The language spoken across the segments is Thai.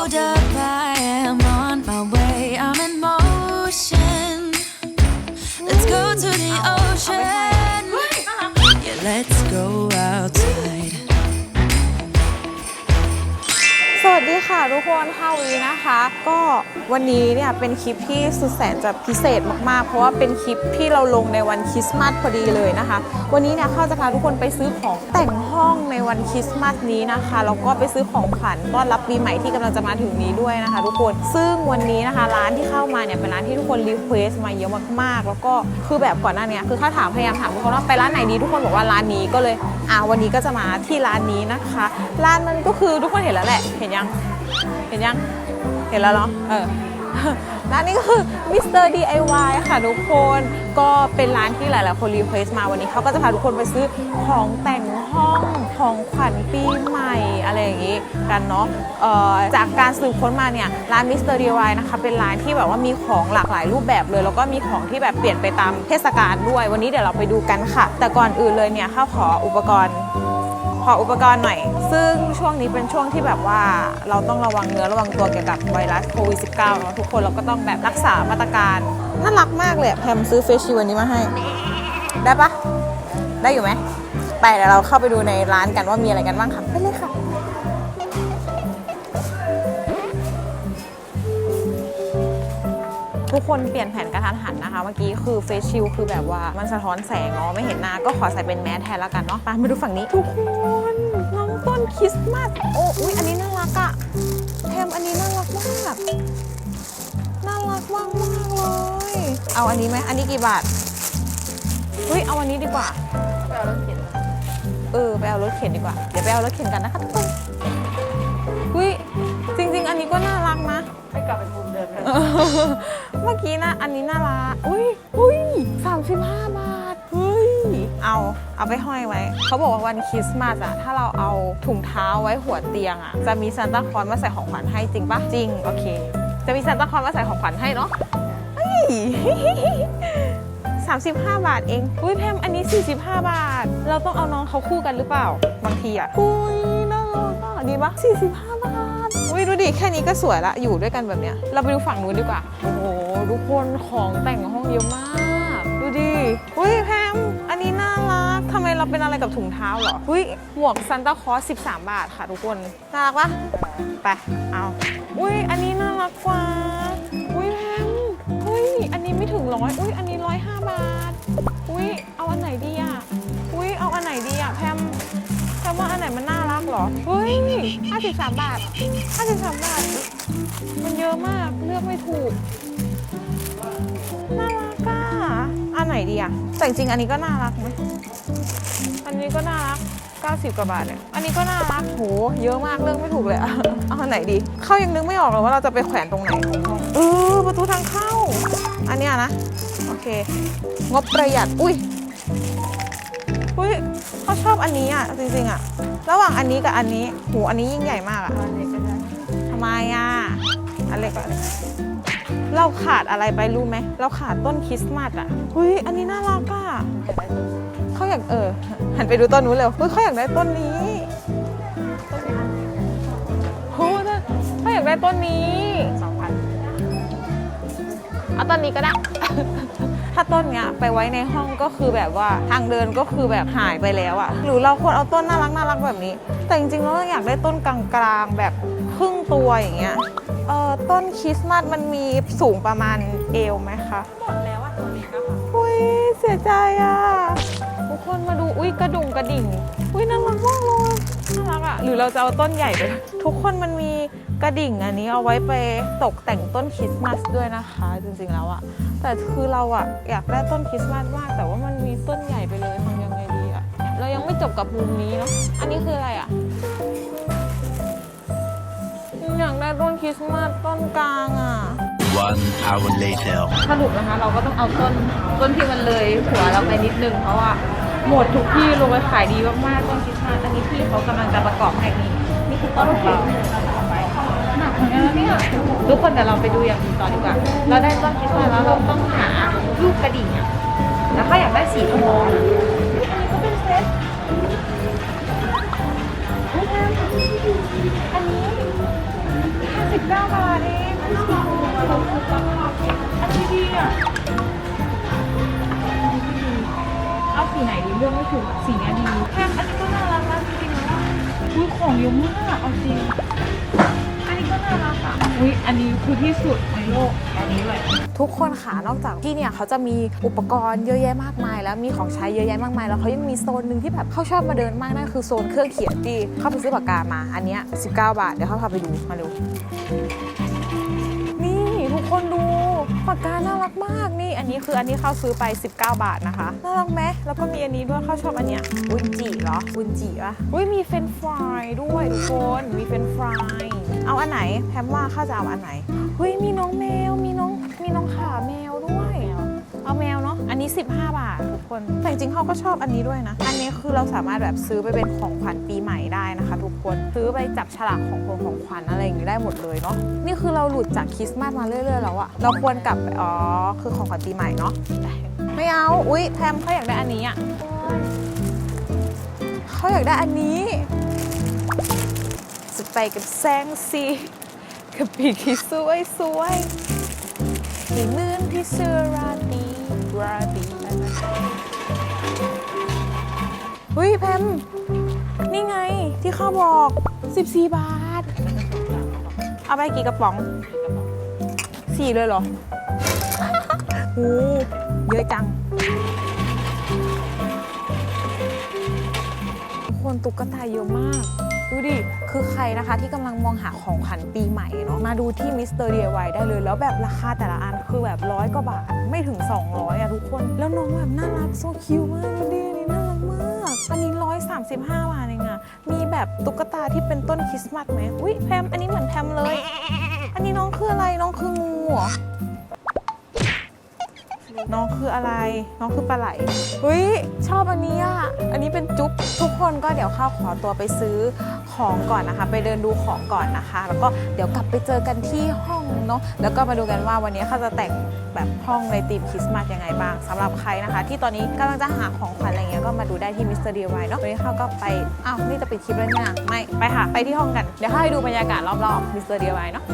older ทุกคนค่ะวีนะคะ ก็วันนี้เนี่ยเป็นคลิปที่สุดแสนจะพิเศษมากๆ เพราะว่าเป็นคลิปที่เราลงในวันคริสต์มาสพอดีเลยนะคะ วันนี้เนี่ยเข้าจะพาทุกคนไปซื้อของแต่งห้องในวันคริสต์มาสนี้นะคะแล้วก็ไปซื้อของขวัญต้อนรับปีใหม่ที่กำลังจะมาถึงนี้ด้วยนะคะ ทุกคนซึ่งวันนี้นะคะ ร้านที่เข้ามาเนี่ยเป็นร้านที่ทุกคนรีเควสมาเยอะมากๆ แล้วก็คือแบบก่อนหน้านี้คือถ้าถามพยายามถามทุกคนว่าไปร้านไหนดีทุกคนบอกว่าร้านนี้ก็เลยอ่าวันนี้ก็จะมาที่ร้านนี้นะคะ ร้านมันก็คือทุกคนเห็นแล้วแหละ เห็นยัง เห็นยัง เห็นแล้วเนาะ เออร้านนี้ก็คือ Mr. DIY ค่ะทุกคน ก็เป็นร้านที่หลาย ๆ คนรีเควสมาวันนี้เขาก็จะพาทุกคนไปซื้อของแต่งห้องของขวัญปีใหม่อะไรอย่างนี้กันเนาะจากการสืบค้นมาเนี่ยร้าน Mr. DIY นะคะเป็นร้านที่แบบว่ามีของหลากหลายรูปแบบเลย แล้วก็มีของที่แบบเปลี่ยนไปตามเทศกาลด้วย วันนี้เดี๋ยวเราไปดูกันค่ะ แต่ก่อนอื่นเลยเนี่ยข้าขออุปกรณ์ ออุปกรณ์หน่อย ซึ่งช่วงนี้เป็นช่วงที่แบบว่าเราต้องระวังเนื้อระวังตัวเกี่ยวกับไวรัสโควิด -19 เนอะทุกคนเราก็ต้องแบบรักษามาตรการ น่ารักมากเลยแพมซื้อเฟชชิวันนี้มาให้ ได้ปะได้อยู่ไหมไปเดี๋ยวเราเข้าไปดูในร้านกันว่ามีอะไรกันบ้างค่ะไปเลยค่ะทุกคนเปลี่ยนแผน ระทันหันนะคะ เมื่อกี้คือเฟซชิลคือแบบว่ามันสะท้อนแสงเนาะไม่เห็นหน้าก็ขอใส่เป็นแมสแทนแล้วกันเนาะไปมาดูฝั่งนี้ ทุกคนน้องต้นคริสต์มาสโอ้อุ๊ยอันนี้น่ารักอะแทมอันนี้น่ารักมากน่ารักมากมากๆเลย เอาอันนี้ไหมอันนี้กี่บาทเฮ้ยเอาอันนี้ดีกว่าเออไปเอารถเข็นดีกว่าเดี๋ยวไปเอารถเข็นกันนะคะทุกคน เมื่อกี้นะอันนี้น่ารักอุ้ยอุ้ยสามสิบห้าบาทเฮ้ยเอาเอาไปห้อยไว้ เขาบอกว่าวันคริสต์มาสอะถ้าเราเอาถุงเท้าไว้หัวเตียงอะจะมีซานตาคลอนมาใส่ของขวัญให้จริงปะจริง โอเค จะมีซานตาคลอนมาใส่ของขวัญให้เนาะเฮ้ย35บาทเองอุ้ยแพมอันนี้ 45 บาท เราต้องเอาน้องเขาคู่กันหรือเปล่า บางทีอะอุ้ยน่ารักดีปะ45บาทอุ้ย ดิแค่นี้ก็สวยละอยู่ด้วยกันแบบเนี้ยเราไปดูฝั่งนู้นดีกว่า โอ้โหทุกคนของแต่งห้องเยอะมาก ดูดิอุ้ยแพมอันนี้น่ารักทำไมเราเป็นอะไรกับถุงเท้าเหรออุ้ยหมวกซันตาคอส13 บาทค่ะทุกคน น่ารักปะไปเอาอุ้ยอันนี้น่ารักกว่าอุ้ยแพมอุ้ยอันนี้ไม่ถึงร้อยอุ้ยอันนี้ร้อยห้าบาทอุ้ยเอาอันไหนดีอะอุ้ยเอาอันไหนดีอะแพมแพมว่าอันไหนมันน่า เหรอ เฮ้ยห้าสิบสามบาทห้าสิบสามบาท มันเยอะมาก เลือกไม่ถูก น่ารักอะอันไหนดีอะ แต่จริงๆอันนี้ก็น่ารักไหมอันนี้ก็น่ารัก 90 กว่าบาทเนี่ย อันนี้ก็น่ารัก โห เยอะมาก เลือกไม่ถูกเลยอะเอาอันไหนดี เข้ายังนึกไม่ออกเลยว่าเราจะไปแขวนตรงไหนของห้องเออประตูทางเข้า อันเนี้ยนะ โอเค งบประหยัด อุ้ย ยเขาชอบอันนี้อะจริงๆอะ ระหว่างอันนี้กับอันนี้โหอันนี้ยิ่งใหญ่มากอะอันนี้ก็ได้ทำไมอะอันเล็กก็เราขาดอะไรไปรู้ไหมเราขาดต้นคริสต์มาสอะอุ้ยอันนี้น่ารักอะเขาอยากเออ หันไปดูต้นนู้นเร็วเฮ้ยเขาอยากได้ต้นนี้ต้นนี้โหต้นเขาอยากได้ต้นนี้สองพันเอาต้นนี้ก็ได้ ถ้าต้นเนี้ยไปไว้ในห้องก็คือแบบว่าทางเดินก็คือแบบหายไปแล้วอะหรือเราควรเอาต้นน่ารักน่ารักแบบนี้ แต่จริงๆแล้วเราอยากได้ต้นกลางๆแบบครึ่งตัวอย่างเงี้ยเออต้นคริสต์มาสมันมีสูงประมาณเอวไหมคะหมดแล้วอะตัวเล็กอะค่ะอุ้ยเสียใจอะทุกคนมาดูอุ้ยกระดุงกระดิ่งอุ้ยน่ารักมากเลยน่ารักอะหรือเราจะเอาต้นใหญ่ไปทุกคนมันมีกระดิ่งอันนี้เอาไว้ไปตกแต่งต้นคริสต์มาสด้วยนะคะ จริงๆแล้วอะ แต่คือเราอะอยากได้ต้นคริสต์มาสมาก แต่ว่ามันมีต้นใหญ่ไปเลยทำยังไงดีอะเรายังไม่จบกับมุมนี้เนาะอันนี้คืออะไรอะอยากได้ต้นคริสต์มาสต้นกลางอะ One hour later. สรุปนะคะเราก็ต้องเอาต้นต้นที่มันเลยหัวเราไปนิดนึงเพราะว่าหมดทุกที่ลงไปขายดีมากๆต้นคริสต์มาสอันนี้พี่เขากำลังจะประกอบให้นี่นี่คือต้นของเรา ทุกคนเดี๋ยวเราไปดูอย่างอื่นต่อดีกว่า เราได้ต้นคริสต์มาสแล้วเราต้องหาลูกกระดิ่งอะแล้วก็อยากได้สีทองอะอันนี้ก็เป็นเซตเฮ้ยแพมอันนี้ห้าสิบเก้าบาทเองอันนี้ดีอะเอาสีไหนดีเลือกไม่ถูกสีนี้ดีแค่อันนี้ก็น่ารักนะจริงๆแล้วอุ้ยของเยอะมากเอาจริง อันนี้ก็น่ารักอะอุ้ยอันนี้คือที่สุดในโลกอันนี้เลย ทุกคนค่ะนอกจากที่เนี่ยเขาจะมีอุปกรณ์เยอะแยะมากมาย แล้วมีของใช้เยอะแยะมากมาย แล้วเขายังมีโซนหนึ่งที่แบบเขาชอบมาเดินมากนั่นคือโซนเครื่องเขียนดีเข้าไปซื้อปากกามา อันเนี้ย19 บาท เดี๋ยวเขาพาไปดูมาเร็วนี่ทุกคนดูปากกาน่ารักมากนี่อันนี้คืออันนี้เขาซื้อไป 19 บาทนะคะน่ารักไหมแล้วก็มีอันนี้ด้วยเขาชอบอันเนี้ยอุนจิเหรออุนจิปะอุ้ยมีเฟรนฟรายด้วยทุกคนมีเฟรนฟราย เอาอันไหนแพมว่าข้าจะเอาอันไหนเฮ้ยมีน้องแมวมีน้องมีน้องขาแมวด้วย เอาแมวเนาะอันนี้ 15 บาททุกคนแต่จริงเขาก็ชอบอันนี้ด้วยนะ อันนี้คือเราสามารถแบบซื้อไปเป็นของขวัญปีใหม่ได้นะคะ ทุกคนซื้อไปจับฉลากของคนของขวัญอะไรอย่างนี้ได้หมดเลยเนาะนี่คือเราหลุดจากคริสต์มาสมาเรื่อยๆแล้วอะเราควรกลับไปอ๋อคือของขวัญปีใหม่เนาะไม่เอาอุ๊ยแพมเขาอยากได้อันนี้อะเขาอยากได้อันนี้ ไปกับแซงซีกับปีกที่สวยสวยที่เหมือนพี่เสื้อราตรีราตรีเฮ้ยแพมนี่ไงที่เขาบอก 14 บาท เอาไปกี่กระป๋องสี่เลยเหรอโอ้เยอะจังคนตุ๊กตาเยอะมาก ดูดิ คือใครนะคะที่กำลังมองหาของขวัญปีใหม่เนาะ มาดูที่มิสเตอร์ DIY ไวได้เลย แล้วแบบราคาแต่ละอันคือแบบร้อยกว่าบาท ไม่ถึง 200อะทุกคน แล้วน้องแบบน่ารักโซคิวมากดูดิอันนี้น่ารักมากอันนี้ 135 บาทเองอะมีแบบตุ๊กตาที่เป็นต้นคริสต์มาสไหมอุ้ยแพม อันนี้เหมือนแพมเลย อันนี้น้องคืออะไร น้องคืองูเหรอน้องคืออะไร น้องคือปลาไหลเฮ้ย ชอบอันนี้อะ อันนี้เป็นจุ๊บ ทุกคนก็เดี๋ยวข้าวขอตัวไปซื้อ ของก่อนนะคะ ไปเดินดูของก่อนนะคะ แล้วก็เดี๋ยวกลับไปเจอกันที่ห้องเนาะแล้วก็มาดูกันว่าวันนี้เขาจะแต่งแบบห้องในธีมคริสต์มาสยังไงบ้างสำหรับใครนะคะ ที่ตอนนี้กำลังจะหาของขวัญอะไรเงี้ยก็มาดูได้ที่มิสเตอร์ดีไวเนาะวันนี้เขาก็ไปอ้าวนี่จะปิดคลิปแล้วเนี่ยไม่ไปค่ะไปที่ห้องกันเดี๋ยวให้ดูบรรยากาศรอบๆมิสเตอร์ดีไวเนาะ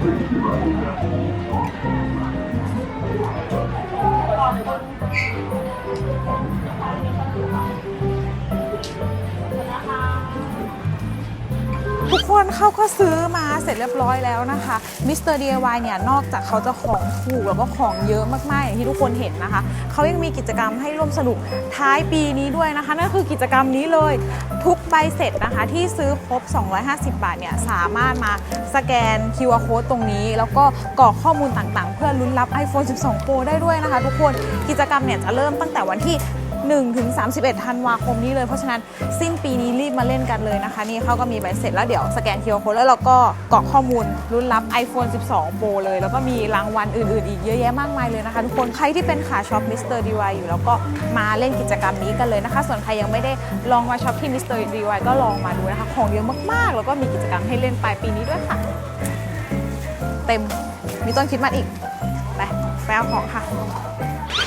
ทุกคนเขาก็ซื้อมาเสร็จเรียบร้อยแล้วนะคะมิสเตอร์ DIY เนี่ย นอกจากเขาจะของถูกแล้วก็ของเยอะมากๆ อย่างที่ทุกคนเห็นนะคะ เขายังมีกิจกรรมให้ร่วมสนุกท้ายปีนี้ด้วยนะคะ นั่นคือกิจกรรมนี้เลย ทุกใบเสร็จนะคะที่ซื้อครบ 250 บาทเนี่ยสามารถมาสแกน QR code ตรงนี้ แล้วก็กรอกข้อมูลต่างๆ เพื่อลุ้นรับ iPhone 12 Pro ได้ด้วยนะคะ ทุกคนกิจกรรมเนี่ยจะเริ่มตั้งแต่วันที่ 1ถึง31ธันวาคมนี้เลย เพราะฉะนั้นสิ้นปีนี้รีบมาเล่นกันเลยนะคะ นี่เขาก็มีใบเสร็จแล้วเดี๋ยวสแกน QR Code แล้วเราก็กรอกข้อมูลรุ่นรับ iPhone 12 Pro เลย แล้วก็มีรางวัลอื่น ๆ อีกเยอะแยะมากมายเลยนะคะ ทุกคนใครที่เป็นขาช็อป Mr. DIY อยู่แล้วก็มาเล่นกิจกรรมนี้กันเลยนะคะ ส่วนใครยังไม่ได้ลองมาช็อปที่ Mr. DIY ก็ลองมาดูนะคะของเยอะมากๆ แล้วก็มีกิจกรรมให้เล่นปลายปีนี้ด้วยค่ะ เต็มมีต้นคิดมาอีกไปไปเอาของค่ะ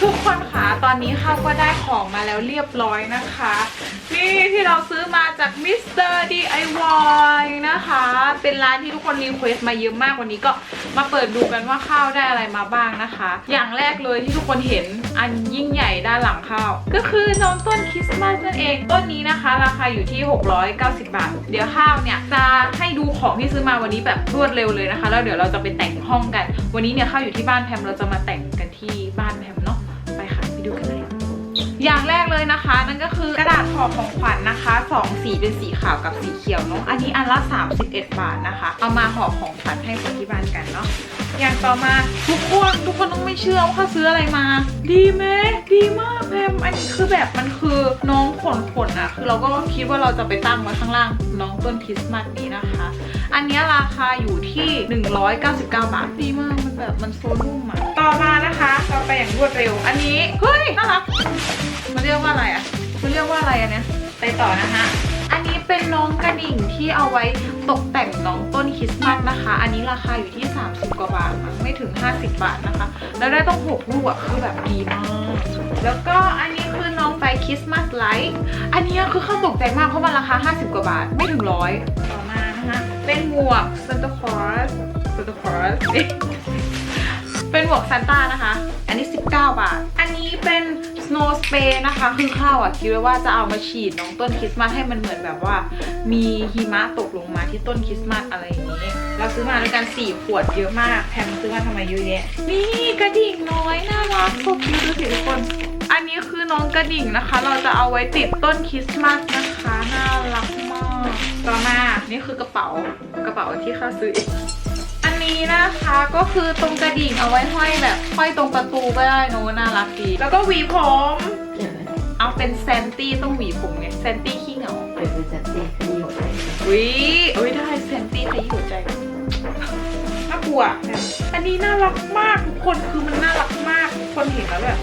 ทุกคนค่ะตอนนี้ข้าวก็ได้ของมาแล้วเรียบร้อยนะคะ นี่ที่เราซื้อมาจาก Mr. DIY นะคะ เป็นร้านที่ทุกคนรีเควสต์มาเยอะมากวันนี้ก็มาเปิดดูกันว่าข้าวได้อะไรมาบ้างนะคะ อย่างแรกเลยที่ทุกคนเห็นอันยิ่งใหญ่ด้านหลังข้าว ก็คือน้องต้นคริสต์มาสนั่นเองต้นนี้นะคะ ราคาอยู่ที่ 690 บาท เดี๋ยวข้าวเนี่ยจะให้ดูของที่ซื้อมาวันนี้แบบรวดเร็วเลยนะคะ แล้วเดี๋ยวเราจะไปแต่งห้องกัน วันนี้เนี่ยข้าวอยู่ที่บ้านแพมเราจะมาแต่งกันที่บ้านแพม ดูกันเลย อย่างแรกเลยนะคะ นั่นก็คือกระดาษห่อของขวัญนะคะสองสีเป็นสีขาวกับสีเขียวเนาะอันนี้อันละ31 บาทนะคะ เอามาห่อของขวัญให้คนที่บ้านกันเนาะ อย่างต่อมาทุกคนทุกคนต้องไม่เชื่อว่าเขาซื้ออะไรมา ดีไหมดีมากแพมอันนี้คือแบบมันคือน้องขนขนอะคือเราก็คิดว่าเราจะไปตั้งไว้ข้างล่างน้องต้นคริสต์มาสนี้นะคะ อันนี้ราคาอยู่ที่ 199 บาทดีมากมันแบบมันโซนุ่มอะต่อมานะคะเราไปอย่างรวดเร็ว อันนี้เฮ้ยน่ารักมันเรียกว่าอะไรอะมันเรียกว่าอะไรอันเนี้ยไปต่อนะคะ นี้เป็นน้องกระดิ่งที่เอาไว้ตกแต่งน้องต้นคริสต์มาสนะคะ อันนี้ราคาอยู่ที่ 30 กว่าบาทมั้งไม่ถึง 50 บาทนะคะ แล้วได้ต้อง6ลูกอะคือแบบดีมาก แล้วก็อันนี้คือน้องไฟคริสต์มาสไลท์อันนี้คือเข้าตกใจมากเพราะมันราคา 50 กว่าบาทไม่ถึงร้อยต่อมานะคะเป็นหมวก Santa Claus Santa Claus เป็นหมวกซานต้านะคะ อันนี้ 19 บาท อันนี้เป็น snow spray นะคะ คือข้าวอะคิดไว้ว่าจะเอามาฉีดน้องต้นคริสต์มาสให้มันเหมือนแบบว่า มีหิมะตกลงมาที่ต้นคริสต์มาสอะไรอย่างนี้ เราซื้อมาด้วยกัน4ขวดเยอะมาก แพมซื้อมาทำไมเยอะแยะ นี่กระดิ่งน้อยน่ารักโคตรคิวดูสิทุกคน อันนี้คือน้องกระดิ่งนะคะ เราจะเอาไว้ติดต้นคริสต์มาสนะคะ น่ารักมาก ต่อมา นี่คือกระเป๋ากระเป๋าที่ข้าซื้อเอง นนี้นะคะก็คือตรงกระดิ่งเอาไว้ห้อยแบบห้อยตรงประตูก็ได้โน้น่ารักดี แล้วก็หวีผม เอาเป็นแซนตี้ต้องหวีผมไงแซนตี้ขี้เหงาเป็นเป็นจัดเต็มคดีหัวใจวิอุ้ยได้แซนตี้ขยี้หัวใจน่ากลัว อันนี้น่ารักมากทุกคนคือมันน่ารักมากทุกคนเห็นแล้วแบบ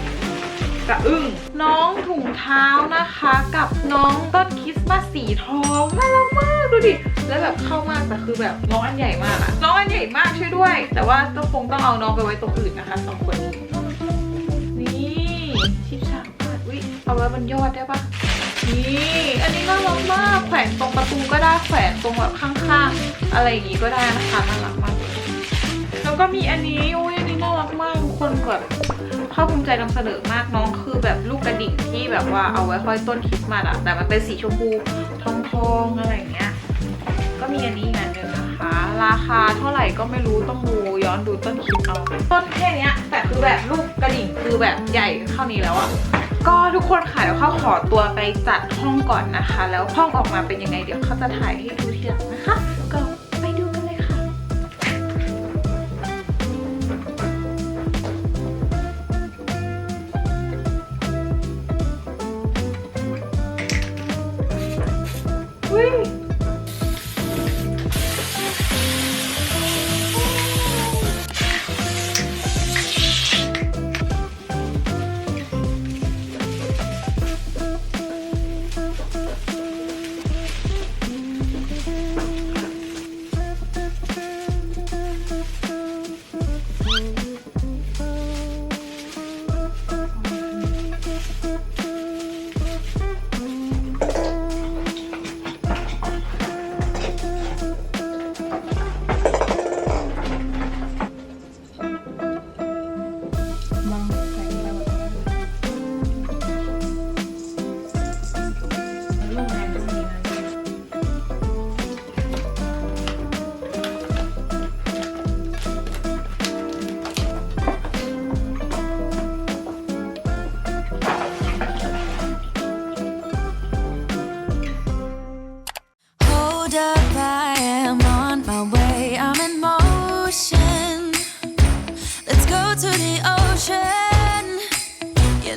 ะอึ้ง น้องถุงเท้านะคะ กับน้องต้นคริสต์มาสสีทองน่ารักมากดูดิแล้วแบบเข้ามากแต่คือแบบน้องอันใหญ่มากอะน้องอันใหญ่มากช่วยด้วย แต่ว่าต้องคงต้องเอาน้องไปไว้ตรงอื่นนะคะสองคนนี้นี่ชิบฉากมากอุ้ยเอาไว้บนยอดได้ปะนี่อันนี้น่ารักมากแขวนตรงประตูก็ได้แขวนตรงแบบข้างๆ อะไรอย่างงี้ก็ได้นะคะน่ารักมากแล้วก็มีอันนี้อุ้ยอันนี้น่ารักมากทุกคนแบบ ภาคภูมิใจนำเสนอมากน้องคือแบบลูกกระดิ่งที่แบบว่าเอาไว้ห้อยต้นคริสต์มาสอะแต่มันเป็นสีชมพูทองทองอะไรอย่างเงี้ย ก็มีอันนี้อีกอันหนึ่งนะคะ ราคาเท่าไหร่ก็ไม่รู้ต้องดูย้อนดูต้นคลิปเอาต้นแค่เนี้ย แต่คือแบบลูกกระดิ่งคือแบบใหญ่เท่านี้แล้วอะก็ทุกคนค่ะเดี๋ยวเขาขอตัวไปจัดห้องก่อนนะคะ แล้วห้องออกมาเป็นยังไงเดี๋ยวเขาจะถ่ายให้ดูทีหลังนะคะก็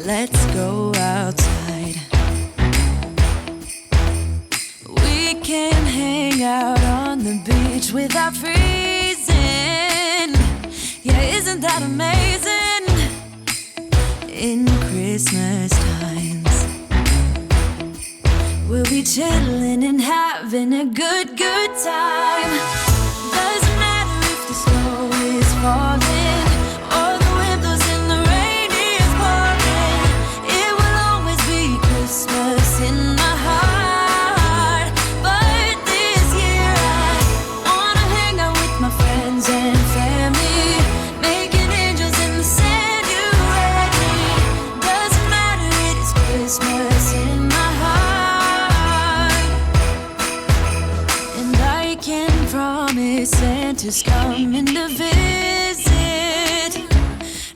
let's go outside. We can hang out on the beach without freezing. Yeah, isn't that amazing? In Christmas times. We'll be chilling and having a good, good time. To visit.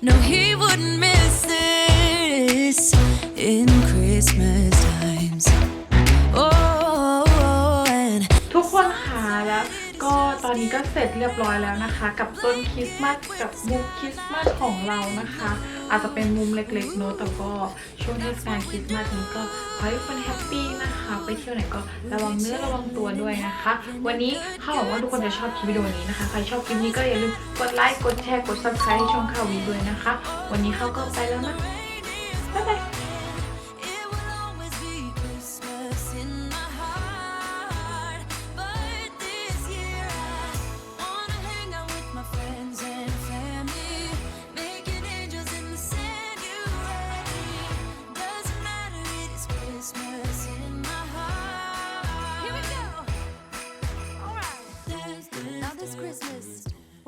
No, he wouldn't miss this in Christmas times. อนนี้ก็เสร็จเรียบร้อยแล้วนะคะ กับต้นคริสต์มาสกับมุมคริสต์มาสของเรานะคะ อาจจะเป็นมุมเล็กๆเนอะแต่ก็ช่วงเทศกาลคริสต์มาสนี้ก็ขอให้ทุกคนแฮปปี้นะคะ ไปเที่ยวไหนก็ระวังเนื้อระวังตัวด้วยนะคะ วันนี้ข้าหวังว่าทุกคนจะชอบคลิปวิดีโอนี้นะคะ ใครชอบคลิปนี้ก็อย่าลืมกดไลค์กดแชร์กด subscribe ให้ช่องข่าววีด้วยนะคะ วันนี้เข้าก็ไปแล้วนะบ๊ายบาย